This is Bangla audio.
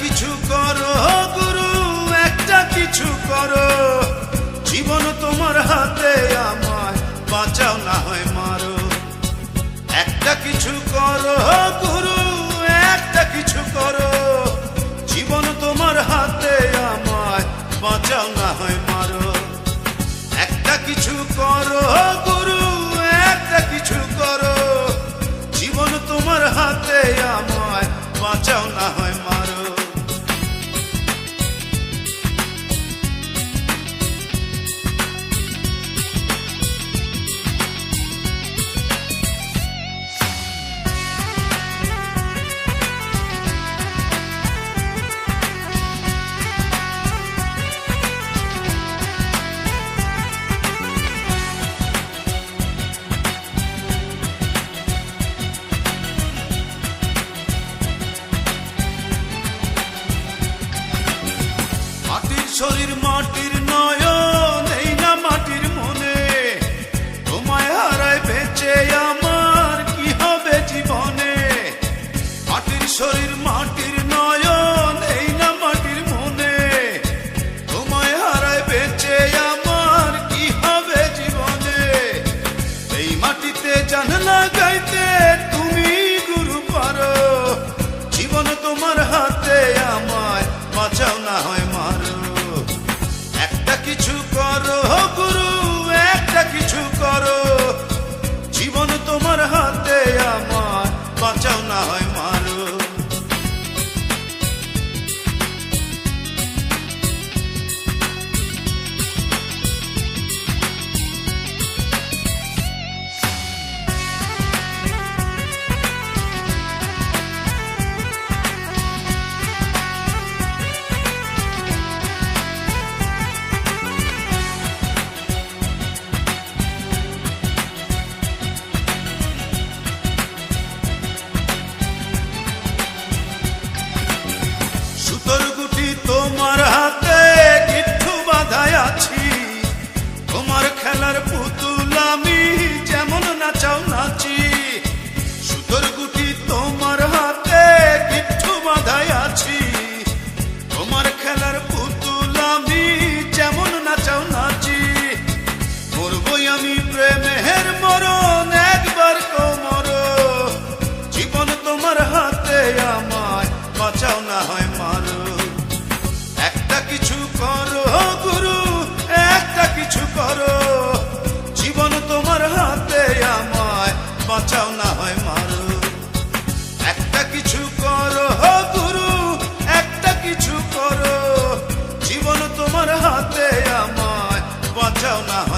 কিছু করো, গুরু, একটা কিছু করো। জীবন তোমার হাতে আমায়, বাঁচাও না হয় মারো। একটা কিছু করো, গুরু, একটা কিছু করো। জীবন তোমার হাতে আমায়, বাঁচাও solirmo বাঁচাও না হয় মারো। একটা কিছু করো গুরু, একটা কিছু করো। জীবন তোমার হাতে আমায়, বাঁচাও না হয়